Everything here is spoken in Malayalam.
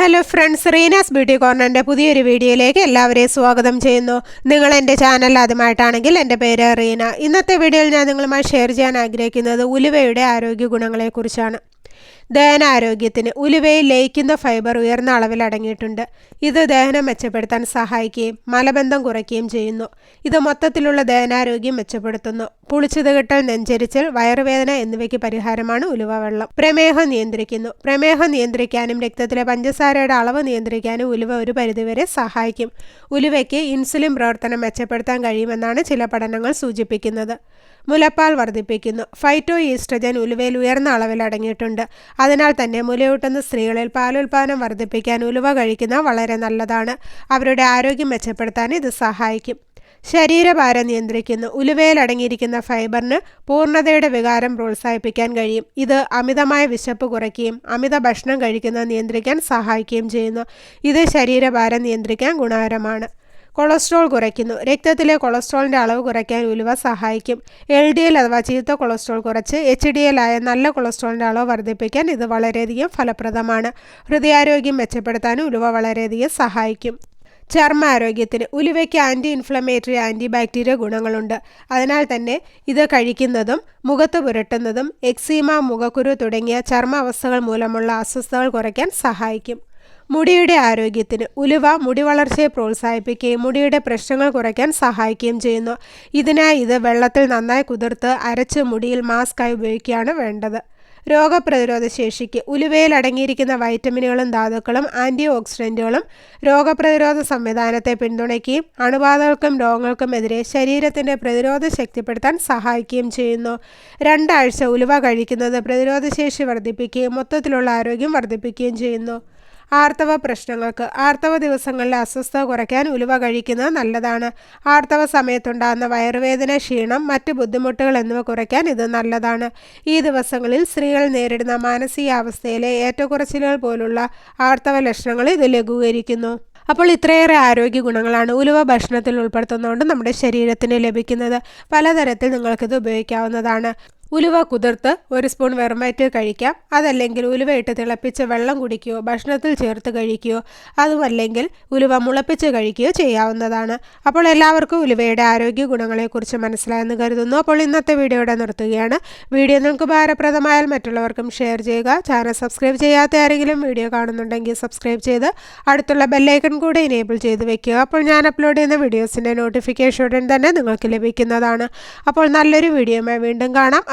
ഹലോ ഫ്രണ്ട്സ് റീനാസ് ബ്യൂട്ടി കോർണറിന്റെ പുതിയൊരു വീഡിയോയിലേക്ക് എല്ലാവരെയും സ്വാഗതം ചെയ്യുന്നു. നിങ്ങൾ എന്റെ ചാനൽ ആദ്യമായിട്ടാണെങ്കിൽ എന്റെ പേര് റീന. ഇന്നത്തെ വീഡിയോയിൽ ഞാൻ നിങ്ങളുമായി ഷെയർ ചെയ്യാൻ ആഗ്രഹിക്കുന്നത് ഉലുവയുടെ ആരോഗ്യ ഗുണങ്ങളെക്കുറിച്ചാണ്. ദഹനാരോഗ്യത്തിന് ഉലുവയിൽ ലയിക്കുന്ന ഫൈബർ ഉയർന്ന അളവിൽ അടങ്ങിയിട്ടുണ്ട്. ഇത് ദഹനം മെച്ചപ്പെടുത്താൻ സഹായിക്കുകയും മലബന്ധം കുറയ്ക്കുകയും ചെയ്യുന്നു. ഇത് മൊത്തത്തിലുള്ള ദഹനാരോഗ്യം മെച്ചപ്പെടുത്തുന്നു. പുളിച്ചത് കെട്ടൽ നെഞ്ചരിച്ചൽ വയറുവേദന എന്നിവയ്ക്ക് പരിഹാരമാണ് ഉലുവ വെള്ളം. പ്രമേഹം നിയന്ത്രിക്കുന്നു. പ്രമേഹം നിയന്ത്രിക്കാനും രക്തത്തിലെ പഞ്ചസാരയുടെ അളവ് നിയന്ത്രിക്കാനും ഉലുവ ഒരു പരിധിവരെ സഹായിക്കും. ഉലുവയ്ക്ക് ഇൻസുലിൻ പ്രവർത്തനം മെച്ചപ്പെടുത്താൻ കഴിയുമെന്നാണ് ചില പഠനങ്ങൾ സൂചിപ്പിക്കുന്നത്. മുലപ്പാൽ വർദ്ധിപ്പിക്കുന്നു. ഫൈറ്റോ ഈസ്ട്രജൻ ഉലുവയിൽ ഉയർന്ന അളവിൽ അടങ്ങിയിട്ടുണ്ട്. അതിനാൽ തന്നെ മുലയൂട്ടുന്ന സ്ത്രീകളിൽ പാലുൽപാദനം വർദ്ധിപ്പിക്കാൻ ഉലുവ കഴിക്കുന്ന വളരെ നല്ലതാണ്. അവരുടെ ആരോഗ്യം മെച്ചപ്പെടുത്താൻ ഇത് സഹായിക്കും. ശരീരഭാരം നിയന്ത്രിക്കുന്നു. ഉലുവയിൽ അടങ്ങിയിരിക്കുന്ന ഫൈബറിന് പൂർണതയുടെ വികാരം പ്രോത്സാഹിപ്പിക്കാൻ കഴിയും. ഇത് അമിതമായ വിശപ്പ് കുറയ്ക്കുകയും അമിത ഭക്ഷണം കഴിക്കുന്നത് നിയന്ത്രിക്കാൻ സഹായിക്കുകയും ചെയ്യുന്നു. ഇത് ശരീരഭാരം നിയന്ത്രിക്കാൻ ഗുണകരമാണ്. കൊളസ്ട്രോൾ കുറയ്ക്കുന്നു. രക്തത്തിലെ കൊളസ്ട്രോളിന്റെ അളവ് കുറയ്ക്കാൻ ഉലുവ സഹായിക്കും. എൽ ഡി എൽ അഥവാ ചീത്ത കൊളസ്ട്രോൾ കുറച്ച് എച്ച് ഡി എൽ ആയ നല്ല കൊളസ്ട്രോളിന്റെ അളവ് വർദ്ധിപ്പിക്കാൻ ഇത് വളരെയധികം ഫലപ്രദമാണ്. ഹൃദയാരോഗ്യം മെച്ചപ്പെടുത്താനും ഉലുവ വളരെയധികം സഹായിക്കും. ചർമ്മ ആരോഗ്യത്തിന് ഉലുവയ്ക്ക് ആന്റി ഇൻഫ്ലമേറ്ററി ആന്റി ബാക്ടീരിയ ഗുണങ്ങളുണ്ട്. അതിനാൽ തന്നെ ഇത് കഴിക്കുന്നതും മുഖത്ത് പുരട്ടുന്നതും എക്സീമ മുഖക്കുരു തുടങ്ങിയ ചർമ്മ അവസ്ഥകൾ മൂലമുള്ള അസ്വസ്ഥതകൾ കുറയ്ക്കാൻ സഹായിക്കും. മുടിയുടെ ആരോഗ്യത്തിന് ഉലുവ മുടി വളർച്ചയെ പ്രോത്സാഹിപ്പിക്കുകയും മുടിയുടെ പ്രശ്നങ്ങൾ കുറയ്ക്കാൻ സഹായിക്കുകയും ചെയ്യുന്നു. ഇതിനായി ഇത് വെള്ളത്തിൽ നന്നായി കുതിർത്ത് അരച്ച് മുടിയിൽ മാസ്കായി ഉപയോഗിക്കുകയാണ് വേണ്ടത്. രോഗപ്രതിരോധ ശേഷിക്ക് ഉലുവയിൽ അടങ്ങിയിരിക്കുന്ന വൈറ്റമിനുകളും ധാതുക്കളും ആന്റി ഓക്സിഡന്റുകളും രോഗപ്രതിരോധ സംവിധാനത്തെ പിന്തുണയ്ക്കുകയും അണുബാധകൾക്കും രോഗങ്ങൾക്കും എതിരെ ശരീരത്തിന്റെ പ്രതിരോധ ശക്തിപ്പെടുത്താൻ സഹായിക്കുകയും ചെയ്യുന്നു. രണ്ടാഴ്ച ഉലുവ കഴിക്കുന്നത് പ്രതിരോധശേഷി വർദ്ധിപ്പിക്കുകയും മൊത്തത്തിലുള്ള ആരോഗ്യം വർദ്ധിപ്പിക്കുകയും ചെയ്യുന്നു. ആർത്തവ പ്രശ്നങ്ങൾക്ക് ആർത്തവ ദിവസങ്ങളിൽ അസ്വസ്ഥത കുറയ്ക്കാൻ ഉലുവ കഴിക്കുന്നത് നല്ലതാണ്. ആർത്തവ സമയത്തുണ്ടാകുന്ന വയറുവേദന ക്ഷീണം മറ്റ് ബുദ്ധിമുട്ടുകൾ എന്നിവ കുറയ്ക്കാൻ ഇത് നല്ലതാണ്. ഈ ദിവസങ്ങളിൽ സ്ത്രീകൾ നേരിടുന്ന മാനസികാവസ്ഥയിലെ ഏറ്റക്കുറച്ചിലുകൾ പോലുള്ള ആർത്തവ ലക്ഷണങ്ങൾ ഇത് ലഘൂകരിക്കുന്നു. അപ്പോൾ ഇത്രയേറെ ആരോഗ്യ ഗുണങ്ങളാണ് ഉലുവ ഭക്ഷണത്തിൽ ഉൾപ്പെടുത്തുന്നതുകൊണ്ട് നമ്മുടെ ശരീരത്തിന് ലഭിക്കുന്നത്. പലതരത്തിൽ നിങ്ങൾക്കിത് ഉപയോഗിക്കാവുന്നതാണ്. ഉലുവ കുതിർത്ത് ഒരു സ്പൂൺ വെറുമയറ്റ് കഴിക്കാം. അതല്ലെങ്കിൽ ഉലുവ ഇട്ട് തിളപ്പിച്ച് വെള്ളം കുടിക്കുകയോ ഭക്ഷണത്തിൽ ചേർത്ത് കഴിക്കുകയോ അതുമല്ലെങ്കിൽ ഉലുവ മുളപ്പിച്ച് കഴിക്കുകയോ ചെയ്യാവുന്നതാണ്. അപ്പോൾ എല്ലാവർക്കും ഉലുവയുടെ ആരോഗ്യ ഗുണങ്ങളെക്കുറിച്ച് മനസ്സിലായെന്ന് കരുതുന്നു. അപ്പോൾ ഇന്നത്തെ വീഡിയോയുടെ നിർത്തുകയാണ്. വീഡിയോ നിങ്ങൾക്ക് ഭാരപ്രദമായാൽ മറ്റുള്ളവർക്കും ഷെയർ ചെയ്യുക. ചാനൽ സബ്സ്ക്രൈബ് ചെയ്യാത്ത ആരെങ്കിലും വീഡിയോ കാണുന്നുണ്ടെങ്കിൽ സബ്സ്ക്രൈബ് ചെയ്ത് അടുത്തുള്ള ബെല്ലൈക്കൺ കൂടെ എനേബിൾ ചെയ്ത് വെക്കുക. അപ്പോൾ ഞാൻ അപ്ലോഡ് ചെയ്യുന്ന വീഡിയോസിന്റെ നോട്ടിഫിക്കേഷൻ ഉടൻ തന്നെ നിങ്ങൾക്ക് ലഭിക്കുന്നതാണ്. അപ്പോൾ നല്ലൊരു വീഡിയോയുമായി വീണ്ടും കാണാം.